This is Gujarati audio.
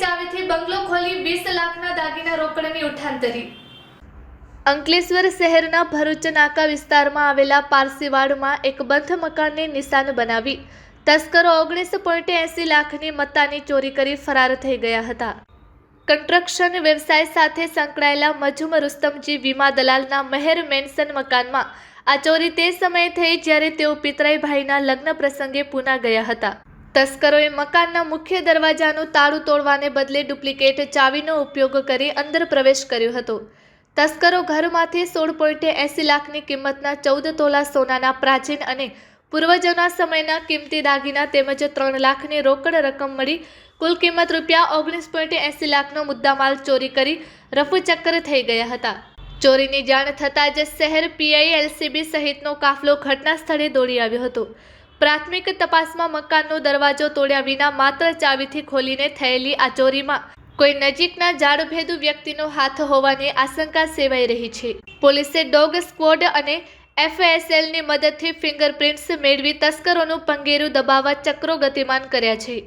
ચાવીથી બંગલો ખોલી વીસ લાખના દાગીના રોકડની ઉઠાંતરી. અંકલેશ્વર શહેરના ભરૂચ નાકા વિસ્તારમાં આવેલા પારસીવાડમાં એક બંધ મકાનને નિશાન બનાવી તસ્કરો ઓગણીસ પોઈન્ટ એંસી લાખની મત્તાની ચોરી કરી ફરાર થઈ ગયા હતા. કન્સ્ટ્રક્શન વ્યવસાય સાથે સંકળાયેલા મજુમ રુસ્તમજી વીમા દલાલના મહેર મેન્શન મકાનમાં આ ચોરી તે સમયે થઈ જ્યારે તેઓ પિતરાઈ ભાઈના લગ્ન પ્રસંગે પૂના ગયા હતા. તસ્કરોએ મકાનના મુખ્ય દરવાજાનું તાળું તોડવાને બદલે ડુપ્લિકેટ ચાવીનો ઉપયોગ કરી અંદર પ્રવેશ કર્યો હતો. તસ્કરો ઘરમાંથી સોળ પોઈન્ટે એંસી લાખની કિંમતના ચૌદ તોલા સોનાના પ્રાચીન અને પૂર્વજોના સમયના કિંમતી દાગીના તેમજ ત્રણ લાખની રોકડ રકમ મળી કુલ કિંમત રૂપિયા ઓગણીસ પોઈન્ટ એંસી લાખનો મુદ્દામાલ ચોરી કરી રફુચક્કર થઈ ગયા હતા. ચોરીની જાણ થતાં જ શહેર પીઆઈ એલસીબી સહિતનો કાફલો ઘટના સ્થળે દોડી આવ્યો હતો. પ્રાથમિક તપાસમાં મકાનનો દરવાજો તોડ્યા વિના માત્ર ચાવીથી ખોલીને થયેલી આ ચોરીમાં કોઈ નજીકના જાડભેદુ વ્યક્તિનો હાથ હોવાની આશંકા સેવાઈ રહી છે. પોલીસે ડોગ સ્ક્વોડ અને એફએસએલની મદદથી ફિંગરપ્રિન્ટ્સ મેળવી તસ્કરોનું પંગેરું દબાવવા ચક્રો ગતિમાન કર્યા છે.